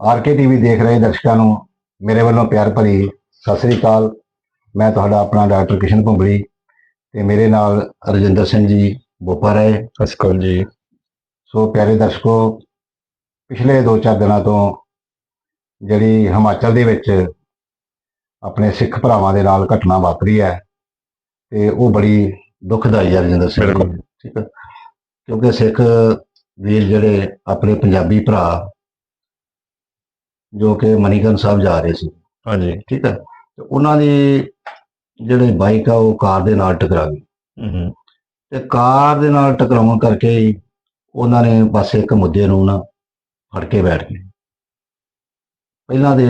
RK TV ਦੇਖ ਰਹੇ ਦਰਸ਼ਕਾਂ ਨੂੰ। ਮੇਰੇ ਵੱਲੋਂ ਪਿਆਰ ਭਰੀ ਸਤਿ ਸ੍ਰੀ ਅਕਾਲ। ਮੈਂ ਤੁਹਾਡਾ ਆਪਣਾ ਡਾਕਟਰ ਕਿਸ਼ਨ ਭੁੰਬਲੀ ਤੇ ਮੇਰੇ ਨਾਲ ਰਜਿੰਦਰ ਸਿੰਘ ਜੀ ਬੋਪਾ ਰਹੇ ਅਸਕਲ ਜੀ। ਸੋ ਪਿਆਰੇ ਦਰਸ਼ਕੋ ਪਿਛਲੇ 2-4 ਦਿਨਾਂ ਤੋਂ ਜਿਹੜੀ ਹਿਮਾਚਲ ਦੇ ਵਿੱਚ ਆਪਣੇ ਸਿੱਖ ਭਰਾਵਾਂ ਦੇ ਨਾਲ ਘਟਨਾ ਵਾਪਰੀ ਹੈ ਤੇ ਉਹ ਬੜੀ ਦੁਖਦਾਈ ਹੈ ਰਜਿੰਦਰ ਸਿੰਘ। ਠੀਕ ਹੈ। ਕਿਉਂਕਿ ਸਿੱਖ ਵੀਰ ਜਿਹੜੇ ਆਪਣੇ ਪੰਜਾਬੀ ਭਰਾ ਜੋ ਕਿ ਮਨੀਕਰਨ ਸਾਹਿਬ ਜਾ ਰਹੇ ਸੀ। ਹਾਂਜੀ। ਠੀਕ ਹੈ? ਤੇ ਉਹਨਾਂ ਦੀ ਜਿਹੜੇ ਬਾਈਕ ਆ ਉਹ ਕਾਰ ਦੇ ਨਾਲ ਟਕਰਾ ਗਈ ਹੂੰ। ਤੇ ਕਾਰ ਦੇ ਨਾਲ ਟਕਰਾਉਣ ਕਰਕੇ ਉਹਨਾਂ ਨੇ ਬਸ ਇੱਕ ਮੁੱਦੇ ਨੂੰ ਨਾ ਫੜ ਕੇ ਬੈਠ ਗਏ। ਪਹਿਲਾਂ ਦੇ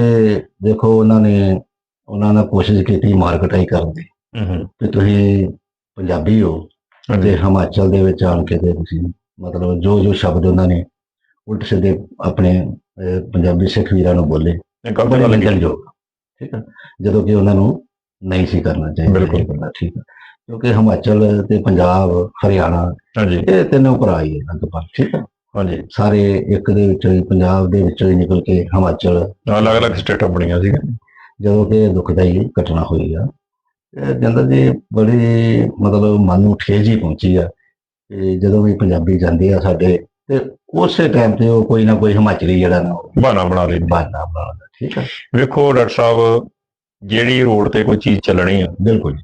ਦੇਖੋ ਉਹਨਾਂ ਨੇ ਉਹਨਾਂ ਨੇ ਕੋਸ਼ਿਸ਼ ਕੀਤੀ ਮਾਰਕਟਾਈ ਕਰਨ ਦੀ ਹੂੰ ਕਿ ਤੁਸੀਂ ਪੰਜਾਬੀ ਹੋ ਤੇ ਹਿਮਾਚਲ ਦੇ ਵਿੱਚ ਆਣ ਕੇ ਤੇ ਤੁਸੀਂ ਮਤਲਬ ਜੋ ਜੋ ਸ਼ਬਦ ਉਹਨਾਂ ਨੇ ਉਲਟ ਸਿੱਧੇ ਆਪਣੇ ਅਹ, ਪੰਜਾਬੀ ਸਿੱਖ ਵੀਰਾਂ ਨੂੰ ਬੋਲੇ। ਇਹ ਗਲਤ ਬੜੇ ਗੱਲ ਨਿੰਦਣਯੋਗ ਠੀਕ ਹੈ ਜਦੋਂ ਕਿ ਉਹਨਾਂ ਨੂੰ ਨਹੀਂ ਸੀ ਕਰਨਾ ਚਾਹੀਦਾ ਬਿਲਕੁਲ। ਇਹ ਠੀਕ ਹੈ ਕਿਉਂਕਿ ਹਿਮਾਚਲ ਤੇ ਪੰਜਾਬ ਹਰਿਆਣਾ ਹਾਂਜੀ। ਇਹ ਤਿੰਨੋਂ ਭਰਾ ਹੀ ਹੈ ਲਗਭਗ ਠੀਕ ਹੈ ਹਾਂਜੀ। ਸਾਰੇ ਇੱਕ ਦੇ ਵਿੱਚੋਂ ਹੀ ਪੰਜਾਬ ਦੇ ਵਿੱਚੋਂ ਹੀ ਨਿਕਲ ਕੇ ਹਿਮਾਚਲ। ਅਲੱਗ ਅਲੱਗ ਸਟੇਟਾਂ ਬਣੀਆਂ ਸੀ ਜਦੋਂ ਕਿ ਦੁਖਦਾਈ ਘਟਨਾ ਹੋਈ ਆ ਇਹ ਜੰਦਰ ਜੀ ਬੜੀ ਮਤਲਬ ਮਨ ਨੂੰ ਠੇਸ ਜੀ ਪਹੁੰਚੀ ਆ ਕਿ ਜਦੋਂ ਵੀ ਪੰਜਾਬੀ ਜਾਂਦੇ ਆ ਸਾਡੇ ਤੇ ਉਸੇ ਟਾਈਮ ਤੇ ਉਹ ਕੋਈ ਨਾ ਕੋਈ ਹਿਮਾਚਲੀ ਜਿਹੜਾ ਨਾ ਉਹ ਬਹਾਨਾ ਬਣਾ ਲੈਂਦੇ। ਬਹਾਨਾ ਬਣਾਉਂਦਾ ਠੀਕ ਹੈ ਵੇਖੋ ਡਾਕਟਰ ਸਾਹਿਬ ਜਿਹੜੀ ਰੋਡ ਤੇ ਕੋਈ ਚੀਜ਼ ਚੱਲਣੀ ਆ ਬਿਲਕੁਲ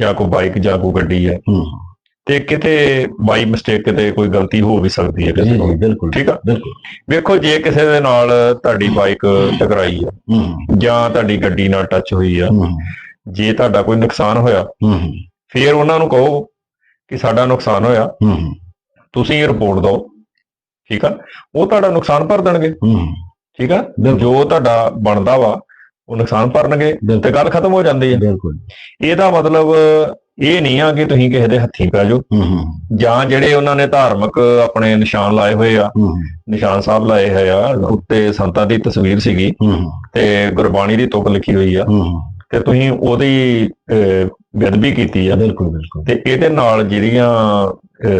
ਜਾਂ। ਕੋਈ ਬਾਈਕ ਜਾਂ ਕੋਈ ਗੱਡੀ ਆ ਹੂੰ। ਤੇ ਕਿਤੇ ਬਾਈ ਮਿਸਟੇਕ ਕਿਤੇ ਕੋਈ ਗਲਤੀ ਹੋ ਵੀ ਸਕਦੀ ਹੈ ਕਿਸੇ ਜੀ ਬਿਲਕੁਲ ਠੀਕ ਆ? ਬਿਲਕੁਲ। ਵੇਖੋ ਜੇ ਕਿਸੇ ਦੇ ਨਾਲ ਤੁਹਾਡੀ ਬਾਈਕ ਟਕਰਾਈ ਆ ਹੂੰ। ਜਾਂ ਤੁਹਾਡੀ ਗੱਡੀ ਨਾਲ ਟੱਚ ਹੋਈ ਆ ਹੂੰ। ਜੇ ਤੁਹਾਡਾ ਕੋਈ ਨੁਕਸਾਨ ਹੋਇਆ ਹੂੰ। ਫਿਰ ਉਹਨਾਂ ਨੂੰ ਕਹੋ ਕਿ ਸਾਡਾ ਨੁਕਸਾਨ ਹੋਇਆ। ਹੂੰ। ਤੁਸੀਂ ਰਿਪੋਰਟ ਦਿਓ। ਠੀਕ ਆ? ਉਹ ਤੁਹਾਡਾ ਨੁਕਸਾਨ ਭਰ ਦੇਣਗੇ। ਠੀਕ ਆ। ਜੋ ਤੁਹਾਡਾ ਬਣਦਾ ਵਾ ਉਹ ਨੁਕਸਾਨ ਭਰਨਗੇ ਤੇ ਗੱਲ ਖਤਮ ਹੋ ਜਾਂਦੀ ਹੈ ਬਿਲਕੁਲ। ਇਹਦਾ ਮਤਲਬ ਇਹ ਨਹੀਂ ਆ ਕਿ ਤੁਸੀਂ ਕਿਸੇ ਦੇ ਹੱਥੀਂ ਪੈ ਜਾਓ। ਜਾਂ ਜਿਹੜੇ ਉਹਨਾਂ ਨੇ ਧਾਰਮਿਕ ਆਪਣੇ ਨਿਸ਼ਾਨ ਲਾਏ ਹੋਏ ਆ ਨਿਸ਼ਾਨ ਸਾਹਿਬ ਲਾਏ ਹੋਏ ਆ ਉੱਤੇ ਸੰਤਾਂ ਦੀ ਤਸਵੀਰ ਸੀਗੀ ਤੇ ਗੁਰਬਾਣੀ ਦੀ ਤੁਕ ਲਿਖੀ ਹੋਈ ਆ। ਤੇ ਤੁਸੀਂ ਉਹਦੀ ਬੇਅਦਬੀ ਕੀਤੀ ਆ। ਬਿਲਕੁਲ ਬਿਲਕੁਲ। ਤੇ ਇਹਦੇ ਨਾਲ ਜਿਹੜੀਆਂ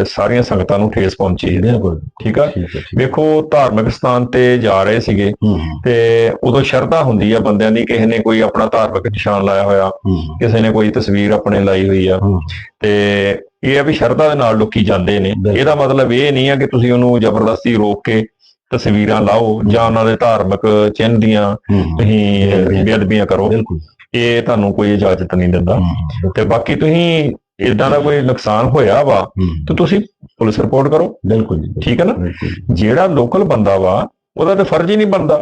ਸਾਰੀਆਂ ਸੰਗਤਾਂ ਨੂੰ ਠੇਸ ਪਹੁੰਚੀ। ਬਿਲਕੁਲ। ਠੀਕ ਆ? ਵੇਖੋ ਧਾਰਮਿਕ ਸਥਾਨ ਤੇ ਜਾ ਰਹੇ ਸੀਗੇ। ਤੇ ਉਦੋਂ ਸ਼ਰਧਾ ਹੁੰਦੀ ਆ ਬੰਦਿਆਂ ਦੀ ਕਿਸੇ ਨੇ ਕੋਈ ਆਪਣਾ ਧਾਰਮਿਕ ਨਿਸ਼ਾਨ ਲਾਇਆ ਹੋਇਆ ਕਿਸੇ ਨੇ ਕੋਈ ਤਸਵੀਰ ਆਪਣੇ ਲਾਈ ਹੋਈ ਆ। ਤੇ ਇਹ ਆ ਵੀ ਸ਼ਰਧਾ ਦੇ ਨਾਲ ਲੋਕੀ ਜਾਂਦੇ ਨੇ। ਇਹਦਾ ਮਤਲਬ ਇਹ ਨਹੀਂ ਆ ਕਿ ਤੁਸੀਂ ਉਹਨੂੰ ਜ਼ਬਰਦਸਤੀ ਰੋਕ ਕੇ ਤਸਵੀਰਾਂ ਲਾਓ ਜਾਂ ਉਹਨਾਂ ਦੇ ਧਾਰਮਿਕ ਚਿੰਨ੍ਹ ਦੀਆਂ ਤੁਸੀਂ ਬੇਅਦਬੀਆਂ। ਬੇਅਦਬੀਆਂ ਕਰੋ। ਬਿਲਕੁਲ। ਇਹ ਤੁਹਾਨੂੰ ਕੋਈ ਇਜਾਜ਼ਤ ਨਹੀਂ ਦਿੰਦਾ। ਤੇ ਬਾਕੀ ਤੁਸੀਂ ਇਦਾਂ ਦਾ ਕੋਈ ਨੁਕਸਾਨ ਹੋਇਆ ਵਾ ਤੇ ਤੁਸੀਂ ਪੁਲਿਸ ਰਿਪੋਰਟ ਕਰੋ। ਬਿਲਕੁਲ ਜੀ ਠੀਕ ਹੈ ਨਾ? ਜਿਹੜਾ ਲੋਕਲ ਬੰਦਾ ਵਾ ਉਹਦਾ ਤੇ ਫਰਜ਼ ਹੀ ਨਹੀਂ ਬਣਦਾ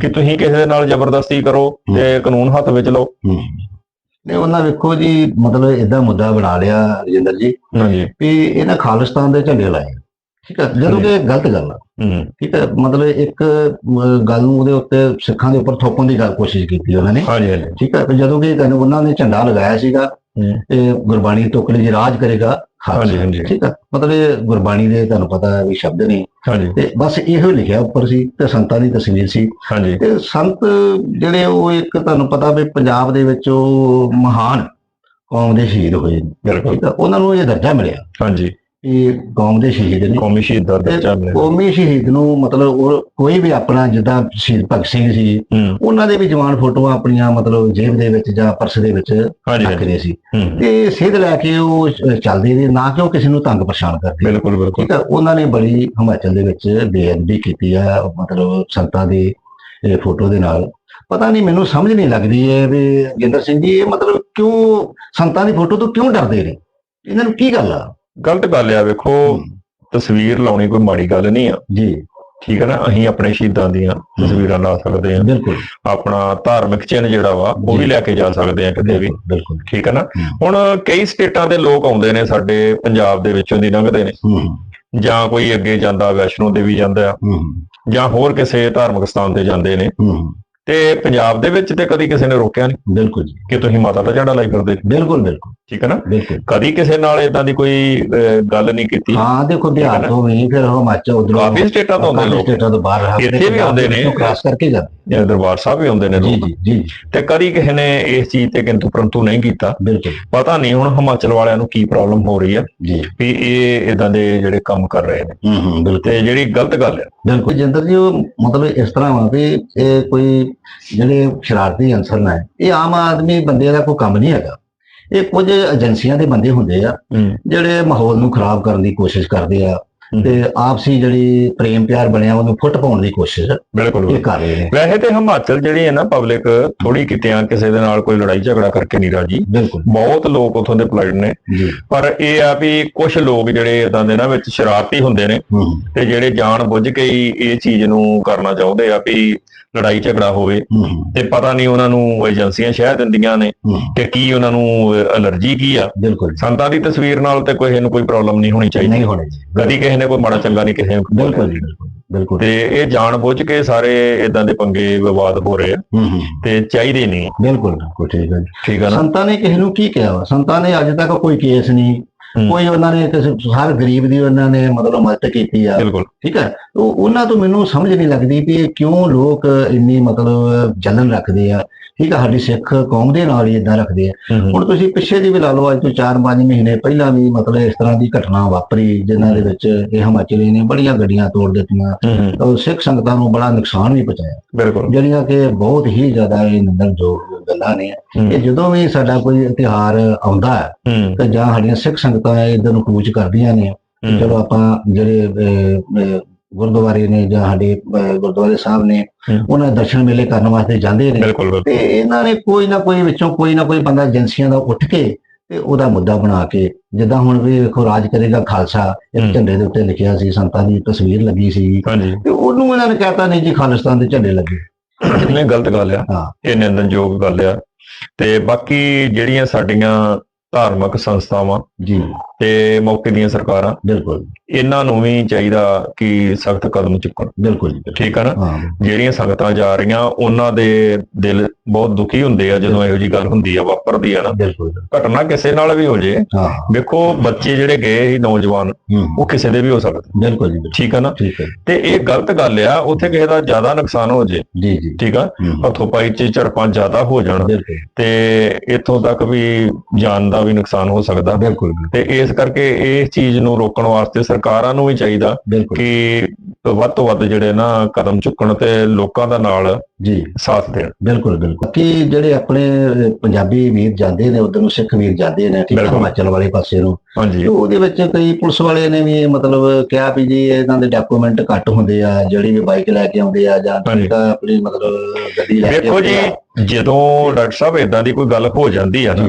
ਕਿ ਤੁਸੀਂ ਕਿਸੇ ਦੇ ਨਾਲ ਜ਼ਬਰਦਸਤੀ ਕਰੋ ਤੇ ਕਾਨੂੰਨ ਹੱਥ ਵਿੱਚ ਲਓ। ਨੇ ਉਹਨਾਂ ਵੇਖੋ ਜੀ ਮਤਲਬ ਇਦਾਂ ਮੁੱਦਾ ਬਣਾ ਲਿਆ ਰਜਿੰਦਰ ਜੀ ਹਾਂਜੀ। ਵੀ ਇਹਨਾਂ ਖਾਲਿਸਤਾਨ ਦੇ ਝੰਡੇ ਲਾਏ। ਠੀਕ ਹੈ ਜਦੋਂ ਕਿ ਗਲਤ ਗੱਲ ਆ। ਠੀਕ ਹੈ ਮਤਲਬ ਇੱਕ ਗੱਲ ਨੂੰ ਉਹਦੇ ਉੱਤੇ ਸਿੱਖਾਂ ਦੇ ਉੱਪਰ ਥੋਪਣ ਦੀ ਗੱਲ ਕੋਸ਼ਿਸ਼ ਕੀਤੀ ਉਹਨਾਂ ਨੇ। ਹਾਂਜੀ ਹਾਂਜੀ। ਠੀਕ ਹੈ ਤੇ ਜਦੋਂ ਕਿ ਤੁਹਾਨੂੰ ਉਹਨਾਂ ਨੇ ਝੰਡਾ ਲਗਾਇਆ ਸੀਗਾ। ਇਹ ਗੁਰਬਾਣੀ ਟੋਕਲੀ ਜੀ ਰਾਜ ਕਰੇਗਾ। ਹਾਂਜੀ, ਹਾਂਜੀ। ਠੀਕ ਹੈ ਮਤਲਬ ਇਹ ਗੁਰਬਾਣੀ ਦੇ ਤੁਹਾਨੂੰ ਪਤਾ ਹੈ ਵੀ ਸ਼ਬਦ ਨੇ। ਹਾਂਜੀ। ਤੇ ਬਸ ਇਹੋ ਲਿਖਿਆ ਉੱਪਰ ਸੀ ਤੇ ਸੰਤਾਂ ਦੀ ਤਸਵੀਰ ਸੀ। ਹਾਂਜੀ। ਤੇ ਸੰਤ ਜਿਹੜੇ ਉਹ ਇੱਕ ਤੁਹਾਨੂੰ ਪਤਾ ਵੀ ਪੰਜਾਬ ਦੇ ਵਿੱਚ ਉਹ ਮਹਾਨ ਕੌਮ ਦੇ ਸ਼ਹੀਦ ਹੋਏ ਨੇ। ਬਿਲਕੁਲ। ਉਹਨਾਂ ਨੂੰ ਇਹ ਦਰਜਾ ਮਿਲਿਆ। ਹਾਂਜੀ। ਕਿ ਕੌਮ ਦੇ ਸ਼ਹੀਦ ਨੇ। ਕੌਮੀ ਸ਼ਹੀਦਾਂ ਦਾ ਤੇ ਦਰਜਾ ਮਿਲਿਆ। ਕੌਮੀ ਸ਼ਹੀਦ ਨੂੰ ਮਤਲਬ ਉਹ ਕੋਈ ਵੀ ਆਪਣਾ ਜਿੱਦਾਂ ਸ਼ਹੀਦ ਭਗਤ ਸਿੰਘ ਸੀ ਹੂੰ। ਉਹਨਾਂ ਦੇ ਵੀ ਜਵਾਨ ਫੋਟੋਆਂ ਆਪਣੀਆਂ ਮਤਲਬ ਜੇਬ ਦੇ ਵਿੱਚ ਜਾਂ ਪਰਸ ਦੇ ਵਿੱਚ ਹਾਂਜੀ ਰੱਖਦੇ ਸੀ। ਹੂੰ। ਤੇ ਸਿੱਧ ਲੈ ਕੇ ਉਹ ਅਹ, ਚੱਲਦੇ ਨੇ ਨਾ ਕਿ ਉਹ ਕਿਸੇ ਨੂੰ ਤੰਗ ਪਰੇਸ਼ਾਨ ਕਰਦੇ। ਬਿਲਕੁਲ ਬਿਲਕੁਲ। ਠੀਕ ਹੈ ਉਹਨਾਂ ਨੇ ਬੜੀ ਹਿਮਾਚਲ ਦੇ ਵਿੱਚ ਬੇਅਦਬੀ ਕੀਤੀ ਆ ਮਤਲਬ ਸੰਤਾਂ ਦੀ ਇਹ ਫੋਟੋ ਦੇ ਨਾਲ। ਪਤਾ ਨਹੀਂ ਮੈਨੂੰ ਸਮਝ ਨਹੀਂ ਲੱਗਦੀ ਹੈ ਵੀ ਜਿੰਦਰ ਸਿੰਘ ਜੀ ਇਹ ਮਤਲਬ ਕਿਉਂ ਸੰਤਾਂ ਦੀ ਫੋਟੋ ਤੋਂ ਕਿਉਂ ਡਰਦੇ ਨੇ? ਇਹਨਾਂ ਨੂੰ ਕੀ ਗੱਲ ਆ? ਗਲਤ ਗੱਲ ਆ ਵੇਖੋ ਤਸਵੀਰ ਲਾਉਣੀ ਕੋਈ ਮਾੜੀ ਗੱਲ ਨਹੀਂ ਆ। ਜੀ। ਠੀਕ ਹੈ ਨਾ? ਅਸੀਂ ਆਪਣੇ ਸ਼ਹੀਦਾਂ ਦੀਆਂ ਤਸਵੀਰਾਂ ਲਾ ਸਕਦੇ ਆ। ਬਿਲਕੁਲ। ਆਪਣਾ ਧਾਰਮਿਕ ਚਿੰਨ੍ਹ ਜਿਹੜਾ ਵਾ ਉਹ ਵੀ। ਲੈ ਕੇ ਜਾ ਸਕਦੇ ਆ ਕਿਤੇ ਵੀ। ਬਿਲਕੁਲ ਠੀਕ ਹੈ ਨਾ? ਹੂੰ। ਹੁਣ ਕਈ ਸਟੇਟਾਂ ਦੇ ਲੋਕ ਆਉਂਦੇ ਨੇ ਸਾਡੇ ਪੰਜਾਬ ਦੇ ਵਿੱਚੋਂ ਦੀ ਲੰਘਦੇ ਨੇ। ਹੂੰ। ਜਾਂ ਕੋਈ ਅੱਗੇ ਜਾਂਦਾ ਵੈਸ਼ਨੋ ਦੇਵੀ ਜਾਂਦਾ ਆ। ਹੂੰ। ਜਾਂ ਹੋਰ ਕਿਸੇ ਧਾਰਮਿਕ ਸਥਾਨ ਤੇ ਜਾਂਦੇ ਨੇ। ਹੂੰ। ਤੇ ਪੰਜਾਬ ਦੇ ਵਿੱਚ ਤੇ ਕਦੀ ਕਿਸੇ ਨੇ ਰੋਕਿਆ ਨਹੀਂ। ਬਿਲਕੁਲ ਜੀ। ਕਿ ਤੁਸੀਂ ਮਾਤਾ ਦਾ ਝੰਡਾ ਲਾਈ ਫਿਰਦੇ। ਬਿਲਕੁਲ ਬਿਲਕੁਲ। ਠੀਕ ਹੈ ਨਾ? ਕਦੀ ਕਿਸੇ ਨਾਲ ਇਦਾਂ ਦੀ ਕੋਈ ਗੱਲ ਨਹੀਂ ਕੀਤੀ? ਹਾਂ ਦੇਖੋ ਬਿਹਾਰ ਨਾ? ਤੋਂ ਵੀ ਫਿਰ ਹਿਮਾਚਲ ਉਧਰੋਂ ਕਾਫੀ ਸਟੇਟਾਂ ਤੋਂ ਆਉਂਦੇ ਲੋਕ। ਸਟੇਟਾਂ ਤੋਂ ਬਾਹਰ ਆ ਕੇ ਇੱਥੇ ਵੀ ਆਉਂਦੇ ਨੇ। ਕ੍ਰਾਸ ਕਰਕੇ ਜਾਂਦੇ। ਜਾਂ ਦਰਬਾਰ ਸਾਹਿਬ ਵੀ ਆਉਂਦੇ ਨੇ ਜੀ ਲੋਕ। ਜੀ ਜੀ। ਤੇ ਕਦੀ ਕਿਸੇ ਨੇ ਇਸ ਚੀਜ਼ ਤੇ ਕਿੰਤੂ ਪਰੰਤੂ ਨਹੀਂ ਕੀਤਾ। ਬਿਲਕੁਲ। ਪਤਾ ਨਹੀਂ ਹੁਣ ਹਿਮਾਚਲ ਵਾਲਿਆਂ ਨੂੰ ਕੀ ਪ੍ਰੋਬਲਮ ਹੋ ਰਹੀ ਹੈ। ਜੀ। ਵੀ ਇਹ ਇਦਾਂ ਦੇ ਜਿਹੜੇ ਕੰਮ ਕਰ ਰਹੇ ਨੇ। ਹੂੰ ਹੂੰ ਬਿਲਕੁਲ। ਤੇ ਜਿਹੜੀ ਗਲਤ ਗੱਲ ਹੈ। ਬਿਲਕੁਲ। ਜਿੰਦਰ ਜੀ ਉਹ ਮਤਲਬ ਇਸ ਤਰ੍ਹਾਂ ਵਾ ਵੀ ਇਹ ਕੋਈ ਜਿਹੜੇ ਸ਼ਰਾਰਤੀ ਅਨਸਰ ਨੇ ਇਹ ਆਮ ਆਦਮੀ ਬੰਦੇ ਦਾ ਕੋਈ ਕੰਮ ਨਹੀਂ ਹੈਗਾ। ਇਹ ਕੁਝ ਏਜੰਸੀਆਂ ਦੇ ਬੰਦੇ ਹੁੰਦੇ ਆ ਜਿਹੜੇ ਮਾਹੌਲ ਨੂੰ ਖਰਾਬ ਕਰਨ ਦੀ ਕੋਸ਼ਿਸ਼ ਕਰਦੇ ਆ। ਤੇ ਆਪਸੀ ਜਿਹੜੀ ਪ੍ਰੇਮ ਪਿਆਰ ਬਣਿਆ ਉਹਨੂੰ ਫੁੱਟ ਪਾਉਣ ਦੀ ਕੋਸ਼ਿਸ਼ ਬਿਲਕੁਲ ਇਹ ਕਰ ਰਹੇ ਨੇ। ਵੈਸੇ ਤੇ ਹਿਮਾਚਲ ਜਿਹੜੀ ਹੈ ਨਾ ਪਬਲਿਕ ਥੋੜੀ ਕਿਤੇ ਆ ਕਿਸੇ ਦੇ ਨਾਲ ਕੋਈ ਲੜਾਈ ਝਗੜਾ ਕਰਕੇ ਨਹੀਂ ਰਾਜੀ। ਬਿਲਕੁਲ। ਬਹੁਤ ਲੋਕ ਉਥੋਂ ਦੇ ਪਲਾਈਡ ਨੇ। ਪਰ ਇਹ ਆ ਵੀ ਕੁਝ ਲੋਕ ਜਿਹੜੇ ਇਦਾਂ ਦੇ ਨਾ ਵਿੱਚ ਸ਼ਰਾਰਤੀ ਹੁੰਦੇ ਨੇ ਤੇ ਜਿਹੜੇ ਜਾਣ ਬੁੱਝ ਕੇ ਹੀ ਇਹ ਚੀਜ਼ ਨੂੰ ਕਰਨਾ ਚਾਹੁੰਦੇ ਆ ਵੀ ਲੜਾਈ ਝਗੜਾ ਹੋਵੇ ਹੂੰ ਹੂੰ, ਤੇ ਪਤਾ ਨਹੀਂ ਉਹਨਾਂ ਨੂੰ ਏਜੰਸੀਆਂ ਸ਼ਹਿ ਦਿੰਦੀਆਂ ਨੇ ਹੂੰ। ਕਿ ਕੀ ਉਹਨਾਂ ਨੂੰ ਅਲਰਜੀ ਕੀ ਆ। ਬਿਲਕੁਲ। ਸੰਤਾਂ ਦੀ ਤਸਵੀਰ ਨਾਲ ਤੇ ਕੋਈ ਨੂੰ ਕੋਈ ਪ੍ਰੋਬਲਮ ਨਹੀਂ ਹੋਣੀ ਚਾਹੀਦੀ। ਨਹੀਂ ਹੋਣੇ ਕਦੀ ਕਿਸੇ ਨੇ ਕੋਈ ਮਾੜਾ ਚੰਗਾ ਨਹੀਂ ਕਿਸੇ ਨੂੰ ਬਿਲਕੁਲ ਜੀ ਬਿਲਕੁਲ ਤੇ ਇਹ ਜਾਣ ਬੁੱਝ ਕੇ ਸਾਰੇ ਇਦਾਂ ਦੇ ਪੰਗੇ ਵਿਵਾਦ ਹੋ ਰਹੇ ਆ। ਹੂੰ ਹੂੰ। ਤੇ ਚਾਹੀਦੇ ਨਹੀਂ। ਬਿਲਕੁਲ ਠੀਕ ਹੈ। ਠੀਕ ਨਾ? ਸੰਤਾਂ ਨੇ ਕਿਸੇ ਨੂੰ ਕੀ ਕਿਹਾ ਵਾ? ਸੰਤਾਂ ਨੇ ਅੱਜ ਤੱਕ ਕੋਈ ਕੇਸ ਨਹੀਂ ਹੂੰ। ਕੋਈ ਉਹਨਾਂ ਨੇ ਕਿਸੇ ਹਰ ਗਰੀਬ ਦੀ ਉਹਨਾਂ ਨੇ ਮਤਲਬ ਮਦਦ ਕੀਤੀ ਆ। ਬਿਲਕੁਲ। ਠੀਕ ਹੈ? ਉਹ ਉਹਨਾਂ ਤੋਂ ਮੈਨੂੰ ਸਮਝ ਨਹੀਂ ਲੱਗਦੀ ਇਹ ਕਿਉਂ ਲੋਕ ਇੰਨੀ ਮਤਲਬ ਜਲਨ ਰੱਖਦੇ ਆ। ਠੀਕ ਹੈ ਸਾਡੀ ਸਿੱਖ ਕੌਮ ਦੇ ਨਾਲ ਹੀ ਇਦਾਂ ਰੱਖਦੇ ਆ। ਹੁਣ ਤੁਸੀਂ ਪਿੱਛੇ ਦੀ ਵੀ ਲਾ ਲਓ ਅੱਜ ਤੋਂ 4-5 ਮਹੀਨੇ ਪਹਿਲਾਂ ਵੀ ਮਤਲਬ ਇਸ ਤਰ੍ਹਾਂ ਦੀ ਘਟਨਾ ਵਾਪਰੀ ਜਿਨ੍ਹਾਂ ਦੇ ਵਿੱਚ ਇਹ ਹਿਮਾਚਲੀ ਨੇ ਬੜੀਆਂ ਗੱਡੀਆਂ ਤੋੜ ਦਿੱਤੀਆਂ। ਸਿੱਖ ਸੰਗਤਾਂ ਨੂੰ ਬੜਾ ਨੁਕਸਾਨ ਵੀ ਪਹੁੰਚਾਇਆ। ਬਿਲਕੁਲ। ਜਿਹੜੀਆਂ ਕਿ ਬਹੁਤ ਹੀ ਜ਼ਿਆਦਾ ਇਹ ਨਿੰਦਣਯੋਗ ਗੱਲਾਂ ਨੇ। ਇਹ ਜਦੋਂ ਵੀ ਸਾਡਾ ਕੋਈ ਤਿਉਹਾਰ ਆਉਂਦਾ ਹੈ ਤੇ ਜਾਂ ਸਾਡੀਆਂ ਸਿੱਖ ਸੰਗਤਾਂ ਇਧਰ ਨੂੰ ਕੂਚ ਕਰਦੀਆਂ ਨੇ ਚਲੋ ਆਪਾਂ ਜਿਹੜੇ ਗੁਰਦੁਆਰੇ ਨੇ ਜਾਂ ਸਾਡੇ ਗੁਰਦੁਆਰੇ ਸਾਹਿਬ ਨੇ। ਉਹਨਾਂ ਦੇ ਦਰਸ਼ਨ ਮੇਲੇ ਕਰਨ ਵਾਸਤੇ ਜਾਂਦੇ ਨੇ। ਤੇ ਇਹਨਾਂ ਨੇ ਕੋਈ ਨਾ ਕੋਈ ਵਿੱਚੋਂ ਕੋਈ ਨਾ ਕੋਈ ਬੰਦਾ ਏਜੰਸੀਆਂ ਦਾ ਉੱਠ ਕੇ ਤੇ ਉਹਦਾ ਮੁੱਦਾ ਬਣਾ ਕੇ ਜਿੱਦਾਂ ਹੁਣ ਵੀ ਵੇਖੋ ਰਾਜ ਕਰੇਗਾ ਖਾਲਸਾ। ਇੱਕ ਝੰਡੇ ਦੇ ਉੱਤੇ ਲਿਖਿਆ ਸੀ ਸੰਤਾਂ ਦੀ ਤਸਵੀਰ ਲੱਗੀ ਸੀ। ਤੇ ਉਹਨੂੰ ਇਹਨਾਂ ਨੇ ਕਹਿਤਾ ਨਹੀਂ ਜੀ ਖਾਲਿਸਤਾਨ ਦੇ ਝੰਡੇ ਲੱਗੇ। ਇਹ ਗਲਤ ਗੱਲ ਆ। ਇਹ ਨਿੰਦਨਯੋਗ ਗੱਲ ਆ। ਤੇ ਬਾਕੀ ਜਿਹੜੀਆਂ ਸਾਡੀਆਂ ਧਾਰਮਿਕ ਸੰਸਥਾਵਾਂ ਜੀ। ਤੇ ਮੌਕੇ ਦੀਆਂ ਸਰਕਾਰਾਂ। ਬਿਲਕੁਲ ਇਹਨਾਂ ਨੂੰ ਵੀ ਚਾਹੀਦਾ ਕਿ ਸਖਤ ਕਦਮ ਚੁੱਕਣ। ਬਿਲਕੁਲ। ਠੀਕ ਆ ਨਾ? ਹਾਂ। ਜਿਹੜੀਆਂ ਸੰਗਤਾਂ ਜਾ ਰਹੀਆਂ ਉਹਨਾਂ ਦੇ ਦਿਲ ਬਹੁਤ ਦੁਖੀ ਹੁੰਦੇ ਆ ਜਦੋਂ ਇਹੋ ਜੀ ਗੱਲ ਹੁੰਦੀ ਆ ਵਾਪਰਦੀ ਆ ਨਾ। ਘਟਨਾ ਕਿਸੇ ਨਾਲ ਵੀ ਹੋ ਜੇ ਵੇਖੋ ਬੱਚੇ ਜਿਹੜੇ ਗਏ ਸੀ ਨੌਜਵਾਨ ਉਹ ਕਿਸੇ ਦੇ ਵੀ ਹੋ ਸਕਦੇ। ਬਿਲਕੁਲ ਜੀ। ਠੀਕ ਆ ਨਾ? ਤੇ ਇਹ ਗਲਤ ਗੱਲ ਆ ਉੱਥੇ ਕਿਸੇ ਦਾ ਜ਼ਿਆਦਾ ਨੁਕਸਾਨ ਹੋ ਜੇ। ਜੀ ਜੀ। ਠੀਕ ਆ? ਹੱਥੋਂ ਪਾਈ ਚ ਝੜਪਾਂ ਜ਼ਿਆਦਾ ਹੋ ਜਾਣ ਤੇ ਇੱਥੋਂ ਤੱਕ ਵੀ ਜਾਨ ਦਾ ਵੀ ਨੁਕਸਾਨ ਹੋ ਸਕਦਾ। ਬਿਲਕੁਲ ਤੇ ਇਸ ਕਰਕੇ ਇਸ ਚੀਜ਼ ਨੂੰ ਰੋਕਣ ਵਾਸਤੇ ਸਰਕਾਰਾਂ ਨੂੰ ਵੀ ਚਾਹੀਦਾ ਕਿ ਵੱਧ ਤੋਂ ਵੱਧ ਜਿਹੜੇ ਨਾ ਕਦਮ ਚੁੱਕਣ ਤੇ ਲੋਕਾਂ ਦਾ ਨਾਲ ਜੀ। ਸਾਥ ਦੇਣ। ਬਿਲਕੁਲ ਬਿਲਕੁਲ। ਕਿ ਜਿਹੜੇ ਆਪਣੇ ਪੰਜਾਬੀ ਵੀਰ ਜਾਂਦੇ ਨੇ ਉਧਰ ਨੂੰ ਸਿੱਖ ਵੀਰ ਜਾਂਦੇ ਨੇ ਠੀਕ। ਹਿਮਾਚਲ ਵਾਲੇ ਪਾਸੇ ਨੂੰ ਹਾਂਜੀ ਉਹਦੇ ਵਿੱਚ ਕਈ ਪੁਲਿਸ ਵਾਲੇ ਨੇ ਵੀ ਮਤਲਬ ਕਿਹਾ ਵੀ ਜੀ ਇਹਨਾਂ ਦੇ ਡਾਕੂਮੈਂਟ ਘੱਟ ਹੁੰਦੇ ਆ ਜਿਹੜੀ ਵੀ ਬਾਈਕ ਲੈ ਕੇ ਆਉਂਦੇ ਆ ਜਾਂ ਆਪਣੀ ਮਤਲਬ ਗੱਡੀ ਲੈ ਕੇ ਦੇਖੋ ਜੀ। ਜਦੋਂ ਡਾਕਟਰ ਸਾਹਿਬ ਇਦਾਂ ਦੀ ਕੋਈ ਗੱਲ ਹੋ ਜਾਂਦੀ ਆ ਨਾ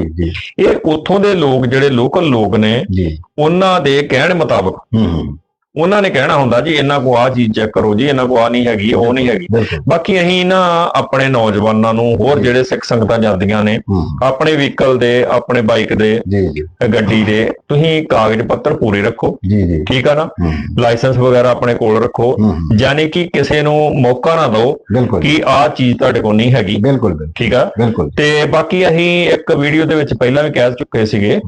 ਇਹ ਉੱਥੋਂ ਦੇ ਲੋਕ ਜਿਹੜੇ ਲੋਕਲ ਲੋਕ ਨੇ ਜੀ। ਉਹਨਾਂ ਦੇ ਕਹਿਣ ਮੁਤਾਬਕ ਹੂੰ। ਉਹਨਾਂ ਨੇ ਕਹਿਣਾ ਹੁੰਦਾ ਜੀ ਇਹਨਾਂ ਕੋ ਆ ਚੀਜ਼ ਚੈੱਕ ਕਰੋ ਜੀ ਇਹਨਾਂ ਕੋ ਆ ਨਹੀਂ ਹੈਗੀ ਉਹ ਨਹੀਂ ਹੈਗੀ। ਬਾਕੀ ਅਸੀਂ ਨਾ ਆਪਣੇ ਨੌਜਵਾਨਾਂ ਨੂੰ ਹੋਰ ਜਿਹੜੇ ਸਿੱਖ ਸੰਗਤਾਂ ਜਾਂਦੀਆਂ ਨੇ ਆਪਣੇ ਵਹੀਕਲ ਦੇ ਆਪਣੇ ਬਾਈਕ ਦੇ ਜੀ ਜੀ। ਗੱਡੀ ਦੇ ਤੁਸੀਂ ਕਾਗਜ਼ ਪੱਤਰ ਪੂਰੇ ਰੱਖੋ। ਜੀ ਜੀ। ਠੀਕ ਆ ਨਾ? ਲਾਇਸੈਂਸ ਵਗੈਰਾ ਆਪਣੇ ਕੋਲ ਰੱਖੋ। ਯਾਨੀ ਕਿ ਕਿਸੇ ਨੂੰ ਮੌਕਾ ਨਾ ਦਿਓ ਕਿ ਆਹ ਚੀਜ਼ ਤੁਹਾਡੇ ਕੋਲ ਨਹੀਂ ਹੈਗੀ। ਬਿਲਕੁਲ ਬਿਲਕੁਲ। ਠੀਕ ਆ? ਤੇ ਬਾਕੀ ਅਸੀਂ ਇੱਕ ਵੀਡੀਓ ਦੇ ਵਿੱਚ ਪਹਿਲਾਂ ਵੀ ਕਹਿ ਚੁੱਕੇ ਸੀਗੇ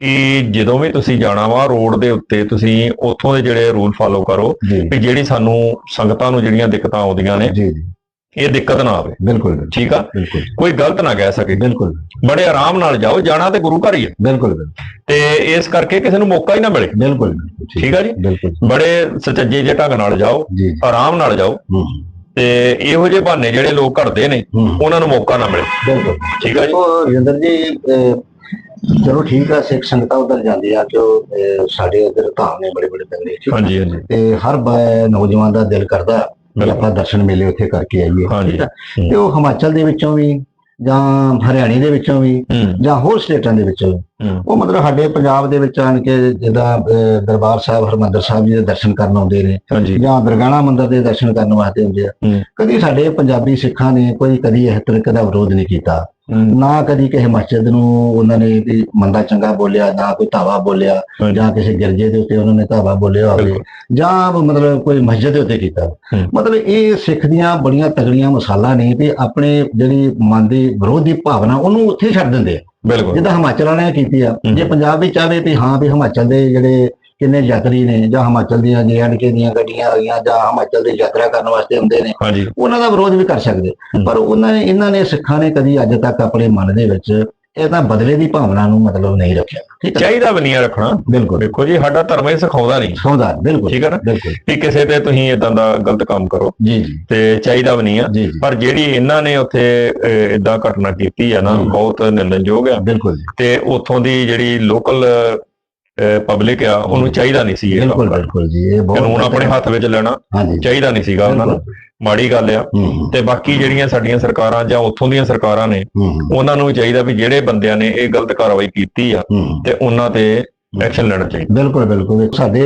ਕਿ ਜਦੋਂ ਵੀ ਤੁਸੀਂ ਜਾਣਾ ਵਾ ਰੋਡ ਦੇ ਉੱਤੇ ਤੁਸੀਂ ਉੱਥੋਂ ਦੇ ਜਿਹੜੇ ਰੂਲ ਫਾਲੋ ਕਰੋ ਜੀ। ਵੀ ਜਿਹੜੀ ਸਾਨੂੰ ਸੰਗਤਾਂ ਨੂੰ ਜਿਹੜੀਆਂ ਦਿੱਕਤਾਂ ਆਉਂਦੀਆਂ ਨੇ ਜੀ ਜੀ। ਇਹ ਦਿੱਕਤ ਨਾ ਆਵੇ। ਬਿਲਕੁਲ ਠੀਕ ਆ? ਕੋਈ ਗਲਤ ਨਾ ਕਹਿ ਸਕੇ। ਬਿਲਕੁਲ। ਬੜੇ ਆਰਾਮ ਨਾਲ ਜਾਓ ਜਾਣਾ ਤੇ ਗੁਰੂ ਘਰ ਹੀ ਹੈ ਬਿਲਕੁਲ ਤੇ ਇਸ ਕਰਕੇ ਕਿਸੇ ਨੂੰ ਮੌਕਾ ਹੀ ਨਾ ਮਿਲੇ। ਬਿਲਕੁਲ ਠੀਕ ਆ ਜੀ? ਬਿਲਕੁਲ ਬੜੇ ਸੁਚੱਜੇ ਜਿਹੇ ਢੰਗ ਨਾਲ ਜਾਓ ਜੀ। ਜੀ ਆਰਾਮ ਨਾਲ ਜਾਓ। ਤੇ ਇਹੋ ਜਿਹੇ ਬਹਾਨੇ ਜਿਹੜੇ ਲੋਕ ਘੜਦੇ ਨੇ ਉਹਨਾਂ ਨੂੰ ਮੌਕਾ ਨਾ ਮਿਲੇ। ਬਿਲਕੁਲ। ਠੀਕ ਆ ਜੀ? ਉਹ ਰਜਿੰਦਰ ਜੀ ਚਲੋ ਠੀਕ ਆ ਸਿੱਖ ਸੰਗਤਾਂ ਉਧਰ ਜਾਂਦੀ ਆ ਕਿ ਉਹ, ਸਾਡੇ ਉਧਰ ਧਾਮ ਨੇ ਬੜੇ ਬੜੇ ਤੰਗੜੇ ਠੀਕ। ਹਾਂਜੀ ਹਾਂਜੀ ਤੇ ਹਰ ਨੌਜਵਾਨ ਦਾ ਦਿਲ ਕਰਦਾ ਬਿਲਕੁਲ। ਆਪਾਂ ਦਰਸ਼ਨ ਮੇਲੇ ਉੱਥੇ ਕਰਕੇ ਆਈਏ ਹਾਂਜੀ। ਤੇ ਉਹ ਹਿਮਾਚਲ ਦੇ ਵਿੱਚੋਂ ਵੀ ਜਾਂ ਹਰਿਆਣੇ ਦੇ ਵਿੱਚੋਂ ਵੀ ਜਾਂ ਹੋਰ ਸਟੇਟਾਂ ਦੇ ਵਿੱਚੋਂ ਉਹ ਮਤਲਬ ਸਾਡੇ ਪੰਜਾਬ ਦੇ ਵਿੱਚ ਆਣ ਕੇ ਜਿੱਦਾਂ ਅਹ, ਦਰਬਾਰ ਸਾਹਿਬ ਹਰਮੰਦਰ ਸਾਹਿਬ ਜੀ ਦੇ ਦਰਸ਼ਨ ਕਰਨ ਆਉਂਦੇ ਨੇ ਜਾਂ ਦਰਗਾਣਾ ਮੰਦਿਰ ਦੇ ਦਰਸ਼ਨ ਕਰਨ ਵਾਸਤੇ ਆਉਂਦੇ ਆ। ਕਦੀ ਸਾਡੇ ਪੰਜਾਬੀ ਸਿੱਖਾਂ ਨੇ ਕੋਈ ਕਦੀ ਇਸ ਤਰੀਕੇ ਦਾ ਵਿਰੋਧ ਨਹੀਂ ਕੀਤਾ ਨਾ ਕਦੀ ਕਿਸੇ ਮਸਜਿਦ ਨੂੰ ਉਹਨਾਂ ਨੇ ਵੀ ਮੰਦਾ ਚੰਗਾ ਬੋਲਿਆ ਨਾ ਕੋਈ ਧਾਵਾ ਬੋਲਿਆ। ਜਾਂ ਕਿਸੇ ਗਿਰਜੇ ਦੇ ਉੱਤੇ ਉਹਨਾਂ ਨੇ ਧਾਵਾ ਬੋਲਿਆ ਹੋਵੇ। ਜਾਂ ਮਤਲਬ ਕੋਈ ਮਸਜਿਦ ਦੇ ਉੱਤੇ ਕੀਤਾ। ਮਤਲਬ ਇਹ ਸਿੱਖ ਦੀਆਂ ਬੜੀਆਂ ਤਗੜੀਆਂ ਮਸਾਲਾ ਨੇ ਤੇ ਆਪਣੇ ਜਿਹੜੀ ਮਨ ਦੀ ਵਿਰੋਧ ਦੀ ਭਾਵਨਾ ਉਹਨੂੰ ਉੱਥੇ ਛੱਡ ਦਿੰਦੇ ਆ ਬਿਲਕੁਲ ਜਿੱਦਾਂ ਹਿਮਾਚਲ ਵਾਲਿਆਂ ਨੇ ਕੀਤੀ ਆ। ਜੇ ਪੰਜਾਬ ਵੀ ਚਾਹਵੇ ਵੀ ਹਾਂ ਵੀ ਹਿਮਾਚਲ ਦੇ ਜਿਹੜੇ ਕਿੰਨੇ ਯਾਤਰੀ ਨੇ ਜਾਂ ਹਿਮਾਚਲ ਦੀਆਂ ਕੇ ਦੀਆਂ ਗੱਡੀਆਂ ਆ ਗਈਆਂ ਜਾਂ ਹਿਮਾਚਲ ਦੇ ਯਾਤਰਾ ਕਰਨ ਵਾਸਤੇ ਹੁੰਦੇ ਨੇ ਉਹਨਾਂ ਦਾ ਵਿਰੋਧ ਵੀ ਕਰ ਸਕਦੇ। ਪਰ ਉਹਨਾਂ ਨੇ ਇਹਨਾਂ ਨੇ ਸਿੱਖਾਂ ਨੇ ਕਦੀ ਅੱਜ ਤੱਕ ਆਪਣੇ ਮਨ ਦੇ ਵਿੱਚ ਇਹ ਤਾਂ ਬਦਲੇ ਦੀ ਭਾਵਨਾ ਨੂੰ ਮਤਲਬ ਨਹੀਂ ਰੱਖਿਆ। ਠੀਕ ਹੈ ਚਾਹੀਦਾ ਵੀ ਨਹੀਂ ਰੱਖਣਾ। ਬਿਲਕੁਲ। ਦੇਖੋ ਜੀ ਸਾਡਾ ਧਰਮ ਇਹ ਸਿਖਾਉਂਦਾ ਨਹੀਂ। ਸੌਦਾ ਬਿਲਕੁਲ ਠੀਕ ਹੈ ਨਾ? ਬਿਲਕੁਲ। ਕਿ ਕਿਸੇ ਤੇ ਤੁਸੀਂ ਇਦਾਂ ਦਾ ਗਲਤ ਕੰਮ ਕਰੋ। ਜੀ ਜੀ। ਤੇ ਚਾਹੀਦਾ ਵੀ ਨਹੀਂ ਆ। ਪਰ ਜਿਹੜੀ ਇਹਨਾਂ ਨੇ ਉੱਥੇ ਇਦਾਂ ਘਟਨਾ ਕੀਤੀ ਆ ਨਾ। ਬਹੁਤ ਨਿੰਦਣਯੋਗ ਆ। ਬਿਲਕੁਲ ਜੀ। ਤੇ ਉੱਥੋਂ ਦੀ ਜਿਹੜੀ ਲੋਕਲ ਪਬਲਿਕ ਆ ਉਹਨੂੰ ਚਾਹੀਦਾ ਨਹੀਂ ਸੀ ਇਹ ਬਿਲਕੁਲ। ਬਿਲਕੁਲ ਜੀ ਇਹ ਬਹੁਤ ਕਾਨੂੰਨ ਆਪਣੇ ਹੱਥ ਵਿੱਚ ਲੈਣਾ ਚਾਹੀਦਾ ਨਹੀਂ ਸੀਗਾ ਉਹਨਾਂ ਨੂੰ। ਮਾੜੀ ਗੱਲ ਆ। ਤੇ ਬਾਕੀ ਜਿਹੜੀਆਂ ਸਾਡੀਆਂ ਸਰਕਾਰਾਂ ਜਾਂ ਉੱਥੋਂ ਦੀਆਂ ਸਰਕਾਰਾਂ ਨੇ ਉਹਨਾਂ ਨੂੰ ਵੀ ਚਾਹੀਦਾ ਵੀ ਜਿਹੜੇ ਬੰਦਿਆਂ ਨੇ ਇਹ ਗਲਤ ਕਾਰਵਾਈ ਕੀਤੀ ਆ ਤੇ ਉਹਨਾਂ ਤੇ ਐਕਸ਼ਨ ਲੈਣਾ ਚਾਹੀਦਾ। ਬਿਲਕੁਲ ਬਿਲਕੁਲ। ਸਾਡੇ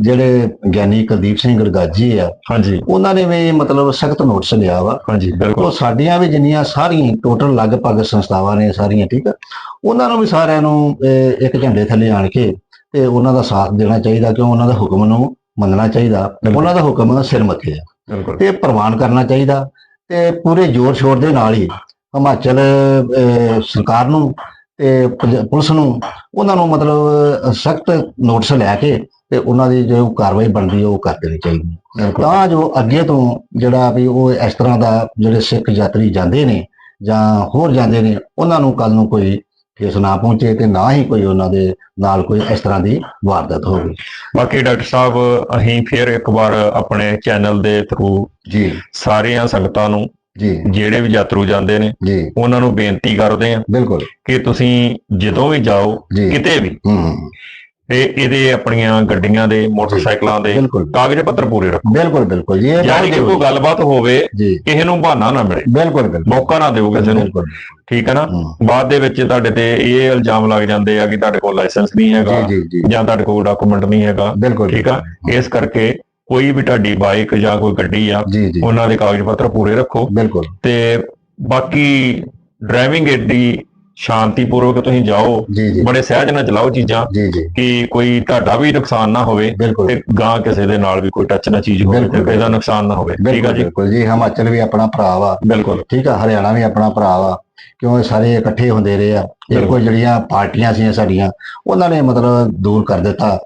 ਜਿਹੜੇ ਗਿਆਨੀ ਕੁਲਦੀਪ ਸਿੰਘ ਗੜਗਾਜੀ ਆ ਹਾਂਜੀ। ਉਹਨਾਂ ਨੇ ਵੀ ਮਤਲਬ ਸਖਤ ਨੋਟਿਸ ਲਿਆ ਵਾ। ਹਾਂਜੀ ਉਹ ਬਿਲਕੁਲ ਸਾਡੀਆਂ ਵੀ ਜਿੰਨੀਆਂ ਸਾਰੀਆਂ ਟੋਟਲ ਲਗਭਗ ਸੰਸਥਾਵਾਂ ਨੇ ਸਾਰੀਆਂ ਠੀਕ ਆ? ਉਹਨਾਂ ਨੂੰ ਵੀ ਸਾਰਿਆਂ ਨੂੰ ਇੱਕ ਝੰਡੇ ਥੱਲੇ ਆਣ ਕੇ ਤੇ ਉਹਨਾਂ ਦਾ ਸਾਥ ਦੇਣਾ ਚਾਹੀਦਾ ਕਿਉਂ? ਉਹਨਾਂ ਦੇ ਹੁਕਮ ਨੂੰ ਮੰਨਣਾ ਚਾਹੀਦਾ। ਉਹਨਾਂ ਦਾ ਹੁਕਮ ਸਿਰ ਮੱਥੇ ਆ। ਬਿਲਕੁਲ। ਤੇ ਪ੍ਰਵਾਨ ਕਰਨਾ ਚਾਹੀਦਾ ਤੇ ਪੂਰੇ ਜ਼ੋਰ ਸ਼ੋਰ ਦੇ ਨਾਲ ਹੀ ਹਿਮਾਚਲ ਸਰਕਾਰ ਨੂੰ ਤੇ ਪੁਲਿਸ ਨੂੰ ਉਹਨਾਂ ਨੂੰ ਮਤਲਬ ਸਖਤ ਨੋਟਿਸ ਲੈ ਕੇ ਤੇ ਉਹਨਾਂ ਦੀ ਜੋ ਕਾਰਵਾਈ ਬਣਦੀ ਹੈ ਉਹ ਕਰ ਦੇਣੀ ਚਾਹੀਦੀ ਤਾਂ ਜੋ ਅੱਗੇ ਤੋਂ ਜਿਹੜਾ ਵੀ ਉਹ ਇਸ ਤਰ੍ਹਾਂ ਦਾ ਜਿਹੜੇ ਸਿੱਖ ਯਾਤਰੀ ਜਾਂਦੇ ਨੇ ਜਾਂ ਹੋਰ ਜਾਂਦੇ ਨੇ ਉਹਨਾਂ ਨੂੰ ਕੱਲ ਨੂੰ ਕੋਈ ਠੇਸ ਨਾ ਪਹੁੰਚੇ ਤੇ ਨਾ ਹੀ ਕੋਈ ਉਹਨਾਂ ਦੇ ਨਾਲ ਕੋਈ ਇਸ ਤਰ੍ਹਾਂ ਦੀ ਵਾਰਦਾਤ ਹੋਵੇ। ਬਾਕੀ ਡਾਕਟਰ ਸਾਹਿਬ ਅਸੀਂ ਫਿਰ ਇੱਕ ਵਾਰ ਆਪਣੇ ਚੈਨਲ ਦੇ ਥਰੂ ਜੀ। ਸਾਰੀਆਂ ਸੰਗਤਾਂ ਨੂੰ ਜੀ। ਜਿਹੜੇ ਵੀ ਯਾਤਰੂ ਜਾਂਦੇ ਨੇ ਜੀ। ਉਹਨਾਂ ਨੂੰ ਬੇਨਤੀ ਕਰਦੇ ਆ ਬਿਲਕੁਲ। ਕਿ ਤੁਸੀਂ ਜਦੋਂ ਵੀ ਜਾਓ ਕਿਤੇ ਵੀ ਹੂੰ। ਤੇ ਇਹਦੇ ਆਪਣੀਆਂ ਗੱਡੀਆਂ ਦੇ ਮੋਟਰਸਾਈਕਲਾਂ ਦੇ ਬਿਲਕੁਲ ਕਾਗਜ਼ ਪੱਤਰ ਪੂਰੇ ਰੱਖੋ। ਬਿਲਕੁਲ ਬਿਲਕੁਲ ਜੀ ਇਹ ਯਾਨੀ ਕਿ ਕੋਈ ਗੱਲਬਾਤ ਹੋਵੇ ਜੀ। ਕਿਸੇ ਨੂੰ ਬਹਾਨਾ ਨਾ ਮਿਲੇ। ਬਿਲਕੁਲ ਬਿਲਕੁਲ। ਮੌਕਾ ਨਾ ਦਿਓ ਕਿਸੇ ਨੂੰ। ਠੀਕ ਹੈ ਨਾ। ਬਾਅਦ ਦੇ ਵਿੱਚ ਤੁਹਾਡੇ ਤੇ ਇਹ ਇਲਜ਼ਾਮ ਲੱਗ ਜਾਂਦੇ ਆ ਕਿ ਤੁਹਾਡੇ ਕੋਲ ਲਾਇਸੈਂਸ ਨਹੀਂ ਹੈਗਾ ਜੀ ਤੁਹਾਡੇ ਕੋਲ ਡਾਕੂਮੈਂਟ ਨਹੀਂ ਹੈਗਾ। ਬਿਲਕੁਲ ਠੀਕ ਆ? ਇਸ ਕਰਕੇ ਕੋਈ ਵੀ ਤੁਹਾਡੀ ਬਾਈਕ ਜਾਂ ਕੋਈ ਗੱਡੀ ਆ ਉਹਨਾਂ ਦੇ ਕਾਗਜ਼ ਪੱਤਰ ਪੂਰੇ ਰੱਖੋ। ਬਿਲਕੁਲ। ਤੇ ਬਾਕੀ ਡਰਾਈਵਿੰਗ ਏਡੀ ਸ਼ਾਂਤੀਪੂਰਵਕ ਤੁਸੀਂ ਜਾਓ ਬੜੇ ਸਹਿਜ ਨਾਲ ਚਲਾਓ ਚੀਜ਼ਾਂ ਕਿ ਕੋਈ ਤੁਹਾਡਾ ਵੀ ਨੁਕਸਾਨ ਨਾ ਹੋਵੇ ਤੇ ਗਾਂ ਕਿਸੇ ਦੇ ਨਾਲ ਵੀ ਕੋਈ ਟੱਚ ਨਾ ਚੀਜ਼ ਹੋਵੇ ਤੇ ਕਿਸੇ ਦਾ ਨੁਕਸਾਨ ਨਾ ਹੋਵੇ। ਠੀਕ ਆ ਜੀ? ਬਿਲਕੁਲ ਜੀ ਹਿਮਾਚਲ ਵੀ ਆਪਣਾ ਭਰਾ ਵਾ। ਬਿਲਕੁਲ। ਠੀਕ ਆ ਹਰਿਆਣਾ ਵੀ ਆਪਣਾ ਭਰਾ ਵਾ। ਕਿਉਂ ਇਹ ਸਾਰੇ ਇਕੱਠੇ ਹੁੰਦੇ ਰਹੇ ਆ? ਇੱਕੋ ਬਿਲਕੁਲ। ਜਿਹੜੀਆਂ ਪਾਰਟੀਆਂ ਸੀ ਸਾਡੀਆਂ ਉਹਨਾਂ ਨੇ ਮਤਲਬ ਦੂਰ ਕਰ ਦਿੱਤਾ।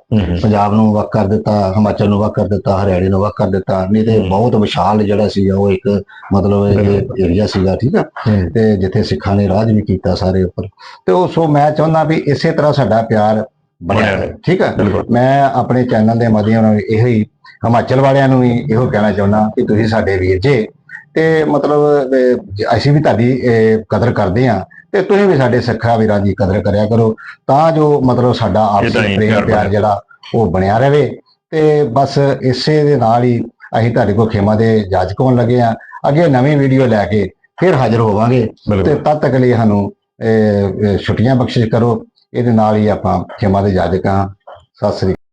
ਪੰਜਾਬ ਨੂੰ ਵੱਖ ਕਰ ਦਿੱਤਾ ਹਿਮਾਚਲ ਨੂੰ ਵੱਖ ਕਰ ਦਿੱਤਾ ਹਰਿਆਣੇ ਨੂੰ ਵੱਖ ਕਰ ਦਿੱਤਾ। ਨਹੀਂ ਤੇ। ਬਹੁਤ ਵਿਸ਼ਾਲ ਜਿਹੜਾ ਸੀਗਾ ਉਹ ਇੱਕ ਮਤਲਬ ਇਹ ਏਰੀਆ ਸੀਗਾ ਠੀਕ ਆ? ਹੂੰ। ਤੇ ਜਿੱਥੇ ਸਿੱਖਾਂ ਨੇ ਰਾਜ ਵੀ ਕੀਤਾ ਸਾਰੇ ਉੱਪਰ। ਤੇ ਉਹ ਸੋ ਮੈਂ ਚਾਹੁੰਦਾ ਵੀ ਇਸੇ ਤਰ੍ਹਾਂ ਸਾਡਾ ਪਿਆਰ ਬਣਿਆ ਰਹੇ। ਠੀਕ ਆ? ਮੈਂ ਆਪਣੇ ਚੈਨਲ ਦੇ ਮਾਧਿਅਮ ਨਾਲ ਇਹੋ ਹੀ ਹਿਮਾਚਲ ਵਾਲਿਆਂ ਨੂੰ ਵੀ ਇਹੋ ਕਹਿਣਾ ਚਾਹੁੰਦਾ ਕਿ ਤੁਸੀਂ ਸਾਡੇ ਵੀਰ ਜੇ ਤੇ ਮਤਲਬ ਅਹ, ਅਸੀਂ ਵੀ ਤੁਹਾਡੀ ਅਹ, ਕਦਰ ਕਰਦੇ ਆ ਤੇ ਤੁਸੀਂ ਵੀ ਸਾਡੇ ਸਿੱਖਾ ਵੀਰਾਂ ਦੀ ਕਦਰ ਕਰਿਆ ਕਰੋ। ਤਾਂ ਜੋ ਮਤਲਬ ਸਾਡਾ ਏਦਾਂ ਆਪਸੀ ਹੀ ਪ੍ਰੇਮ ਪਿਆਰ ਪਿਆਰ ਬਣਿਆ। ਜਿਹੜਾ ਉਹ ਬਣਿਆ ਰਹੇ। ਤੇ ਬਸ ਇਸੇ ਦੇ ਨਾਲ ਹੀ ਅਸੀਂ ਤੁਹਾਡੇ ਕੋਲ ਖੇਮਾ ਦੇ ਜਾਜਕ ਹੋਣ ਲੱਗੇ ਆ ਅੱਗੇ ਨਵੀਂ ਵੀਡੀਓ ਲੈ ਕੇ ਫਿਰ ਹਾਜ਼ਰ ਹੋਵਾਂਗੇ। ਤੇ ਬਿਲਕੁਲ ਤਦ ਤੱਕ ਲਈ ਸਾਨੂੰ ਅਹ, ਅਹ, ਛੁੱਟੀਆਂ ਬਖਸ਼ਿਸ਼ ਕਰੋ। ਇਹਦੇ ਨਾਲ ਹੀ ਆਪਾਂ ਖੇਮਾ ਦੇ ਜਾਜਕ ਹਾਂ। ਸਤਿ ਸ੍ਰੀ ਅਕਾਲ।